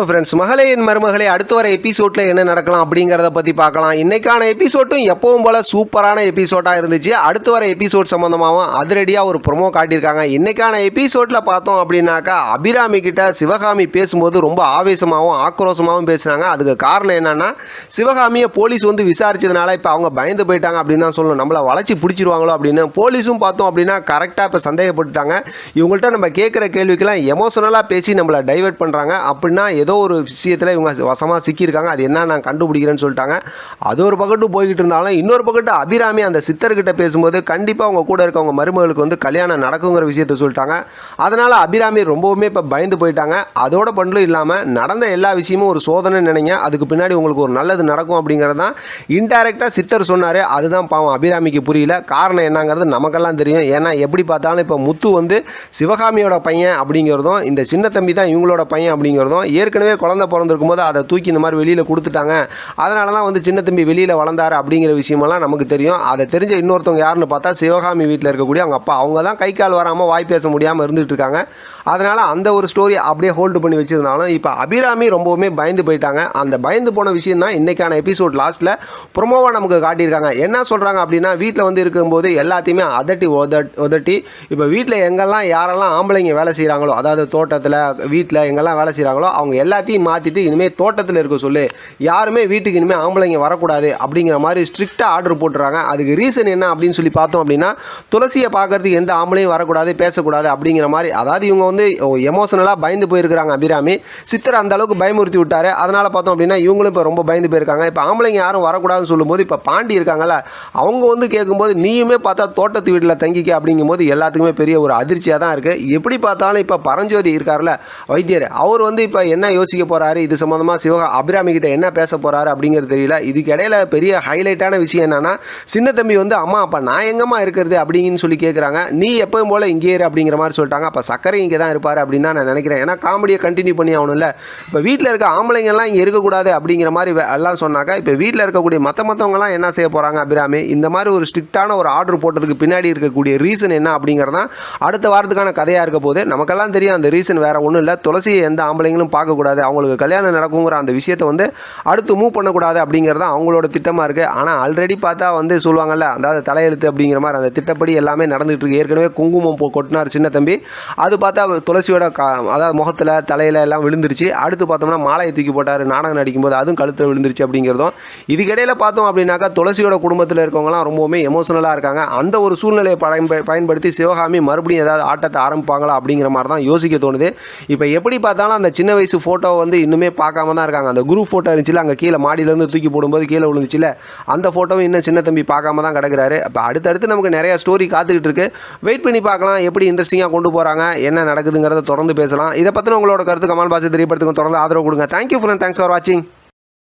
Hello friends மகளே என் மருமகளே அடுத்து வர எபிசோடில் என்ன நடக்கலாம் அப்படிங்கிறத பற்றி பார்க்கலாம். இன்னைக்கான எபிசோட்டும் எப்பவும் போல் சூப்பரான எபிசோடாக இருந்துச்சு. அடுத்து வர எபிசோட் சம்மந்தமாகவும் அதிரடியாக ஒரு ப்ரொமோ காட்டியிருக்காங்க. இன்னைக்கான எபிசோடில் பார்த்தோம் அப்படின்னாக்கா அபிராமி கிட்ட சிவகாமி பேசும்போது ரொம்ப ஆவேசமாகவும் ஆக்ரோஷமாகவும் பேசுகிறாங்க அதுக்கு காரணம் என்னன்னா சிவகாமியை போலீஸ் வந்து விசாரிச்சதுனால இப்போ அவங்க பயந்து போயிட்டாங்க அப்படின்னு தான் சொல்லணும். நம்மளை வளைச்சி பிடிச்சிருவாங்களோ அப்படின்னு போலீஸும் பார்த்தோம் அப்படின்னா கரெக்டாக இப்போ சந்தேகப்பட்டுட்டாங்க. இவங்கள்ட்ட நம்ம கேட்குற கேள்விக்கெல்லாம் எமோஷனலாக பேசி நம்மளை டைவெர்ட் பண்ணுறாங்க அப்படின்னா ஏதோ ஒரு விஷயத்தில் இவங்க வசமாக சிக்கியிருக்காங்க. அது என்ன நான் கண்டுபிடிக்கிறேன்னு சொல்லிட்டாங்க. அது ஒரு பக்கத்து போய்கிட்டு இருந்தாலும் இன்னொரு பக்கத்து அபிராமி அந்த சித்தர்கிட்ட பேசும்போது கண்டிப்பாக அவங்க கூட இருக்கவங்க மருமகளுக்கு வந்து கல்யாணம் நடக்குங்கிற விஷயத்த சொல்லிட்டாங்க. அதனால் அபிராமி ரொம்பவுமே இப்போ பயந்து போயிட்டாங்க. அதோட பண்ணலும் இல்லாமல் நடந்த எல்லா விஷயமும் ஒரு சோதனை நினைங்க. அதுக்கு பின்னாடி உங்களுக்கு ஒரு நல்லது நடக்கும் அப்படிங்கிறது தான் இன்டைரக்டாக சித்தர் சொன்னார். அதுதான் பாவம் அபிராமிக்கு புரியல. காரணம் என்னங்கிறது நமக்கெல்லாம் தெரியும். ஏன்னா எப்படி பார்த்தாலும் இப்போ முத்து வந்து சிவகாமியோட பையன் அப்படிங்கிறதும் இந்த சின்ன தம்பி தான் இவங்களோட பையன் அப்படிங்கிறதும் ஏற்கனவே குழந்தை பிறந்திருக்கும் போது அதை தூக்கி இந்த மாதிரி வெளியில் கொடுத்துட்டாங்க. அதனால தான் வந்து சின்ன தம்பி வெளியில் வளர்ந்தாரு அப்படிங்கிற விஷயமெல்லாம் நமக்கு தெரியும். அதை தெரிஞ்ச இன்னொருத்தவங்க யாருன்னு பார்த்தா சிவகாமி வீட்டில் இருக்கக்கூடிய அவங்க அப்பா. அவங்க தான் கை கால் வராமல் வாய் பேச முடியாமல் இருந்துகிட்டு இருக்காங்க. அதனால் அந்த ஒரு ஸ்டோரி அப்படியே ஹோல்டு பண்ணி வச்சுருந்தாலும் இப்போ அபிராமி ரொம்பவுமே பயந்து போயிட்டாங்க. அந்த பயந்து போன விஷயம் தான் இன்றைக்கான எபிசோட் லாஸ்ட்டில் ப்ரொமோவாக நமக்கு காட்டியிருக்காங்க. என்ன சொல்கிறாங்க அப்படின்னா வீட்டில் வந்து இருக்கும்போது எல்லாத்தையுமே அதட்டி உதட் உதட்டி இப்போ வீட்டில் எங்கெல்லாம் யாரெல்லாம் ஆம்பளைங்க வேலை செய்கிறாங்களோ அதாவது தோட்டத்தில் வீட்டில் எங்கெல்லாம் வேலை செய்கிறாங்களோ அவங்க எல்லாத்தையும் மாற்றிட்டு இனிமேல் தோட்டத்தில் இருக்க சொல்லு. யாருமே வீட்டுக்கு இனிமேல் ஆம்பளைங்க வரக்கூடாது அப்படிங்கிற மாதிரி ஸ்ட்ரிக்டாக ஆர்டர் போட்டுறாங்க. அதுக்கு ரீசன் என்ன அப்படின்னு சொல்லி பார்த்தோம் அப்படின்னா துளசியை பார்க்கறதுக்கு எந்த ஆம்பளையும் வரக்கூடாது பேசக்கூடாது அப்படிங்கிற மாதிரி. அதாவது இவங்க வந்து எமோஷனலாக பயந்து போயிருக்கிறாங்க அபிராமி. சித்தர் அந்த அளவுக்கு பயமுறுத்தி விட்டார். அதனால் பார்த்தோம் அப்படின்னா இவங்களும் இப்போ ரொம்ப பயந்து போயிருக்காங்க. இப்போ ஆம்பளைங்க யாரும் வரக்கூடாதுன்னு சொல்லும்போது இப்போ பாண்டி இருக்காங்கல்ல அவங்க வந்து கேட்கும்போது நீயுமே பார்த்தா தோட்டத்து வீட்டில் தங்கிக்க அப்படிங்கும்போது எல்லாத்துக்குமே பெரிய ஒரு அதிர்ச்சியாக தான் இருக்குது எப்படி பார்த்தாலும் இப்போ பரஞ்சோதி இருக்கார்ல வைத்தியர். அவர் வந்து இப்போ என்ன யோசிக்க போகிறாரு இது சம்மந்தமாக சிவகா அபிராமி கிட்ட என்ன பேச போகிறாரு அப்படிங்கிறது தெரியல. இதுக்கு இடையில பெரிய ஹைலைட்டான விஷயம் என்னன்னா சின்ன தம்பி வந்து அம்மா அப்பா நான் எங்கம்மா இருக்கிறது? அப்படிங்கன்னு சொல்லி கேட்குறாங்க நீ எப்பவும் போல இங்கே இரு அப்படிங்கிற மாதிரி சொல்லிட்டாங்க. அப்போ சக்கரை இங்கே தான் இருப்பார் அப்படின்னு தான் நான் நினைக்கிறேன். ஏன்னா காமெடியை கண்டினியூ பண்ணி ஆகணும்ல. இப்போ வீட்டில் இருக்க ஆம்பளைங்கெல்லாம் இங்கே இருக்கக்கூடாது அப்படிங்கிற மாதிரி எல்லாம் சொன்னாக்கா இப்போ வீட்டில் இருக்கக்கூடிய மற்ற மற்றவங்கலாம் என்ன செய்ய போகிறாங்க அபிராமி? இந்த மாதிரி ஒரு ஸ்ட்ரிக்டான ஒரு ஆர்டர் போட்டதுக்கு பின்னாடி இருக்கக்கூடிய ரீசன் என்ன அப்படிங்கிறதான் அடுத்த வாரத்துக்கான கதையாக இருக்க போது நமக்கெல்லாம் தெரியும் அந்த ரீசன் வேறு ஒன்றும் இல்லை. துளசியை எந்த ஆம்பளைங்களும் பார்க்கக்கூடாது. அவங்களுக்கு கல்யாணம் நடக்குங்கிற அந்த விஷயத்தை வந்து அடுத்து மூவ் பண்ணக்கூடாது அப்படிங்கிறது அவங்களோட திட்டமாக இருக்குது ஆனால் ஆல்ரெடி பார்த்தா வந்து சொல்லுவாங்கல்ல அதாவது தலையெழுத்து அப்படிங்கிற மாதிரி அந்த திட்டப்படி எல்லாமே நடந்துகிட்டு இருக்கு. ஏற்கனவே குங்குமம் போ கொட்டினார் சின்ன தம்பி. அது பார்த்தா துளசியோட கா அதாவது முகத்தில் தலையில் எல்லாம் விழுந்துருச்சு. அடுத்து பார்த்தோம்னா மாலையை தூக்கி போட்டார். நாடகம் நடிக்கும்போது அதுவும் கழுத்தில் விழுந்துருச்சு அப்படிங்கிறதும். இதுக்கிடையில் பார்த்தோம் அப்படின்னாக்கா துளசியோட குடும்பத்தில் இருக்கவங்கலாம் ரொம்பவுமே எமோஷனலாக இருக்காங்க. அந்த ஒரு சூழ்நிலையை பயன்ப பயன்படுத்தி சிவகாமி மறுபடியும் ஏதாவது ஆட்டத்தை ஆரம்பிப்பாங்களா அப்படிங்கிற மாதிரி தான் யோசிக்க தோணுது. இப்போ எப்படி பார்த்தாலும் அந்த சின்ன வயசு ஃபோட்டோவை வந்து இன்னுமே பார்க்காம தான் இருக்காங்க. அந்த குரூப் ஃபோட்டோ இருந்துச்சுல அங்கே கீழே மாடியிலேருந்து தூக்கி போடும்போது கீழே விழுந்துச்சுல அந்த ஃபோட்டோவும் இன்னும் சின்ன தம்பி பார்க்காம தான் கிடக்கிறாரு. அப்போ அடுத்தடுத்து நமக்கு நிறைய ஸ்டோரி காத்துக்கிட்டு இருக்கு. வெயிட் பண்ணி பார்க்கலாம் எப்படி இன்ட்ரெஸ்டிங்காக கொண்டு போகிறாங்க என்ன நடக்குதுங்கிறத தொடர்ந்து பேசலாம். இதை பற்றின உங்களோட கருத்து கமல் பாசி தெரியப்படுத்துங்க. தொடர்ந்து ஆதரவு கொடுங்க. தேங்க்யூ ஃப்ரெண்ட் தேங்க்ஸ் ஃபார் வாட்சிங்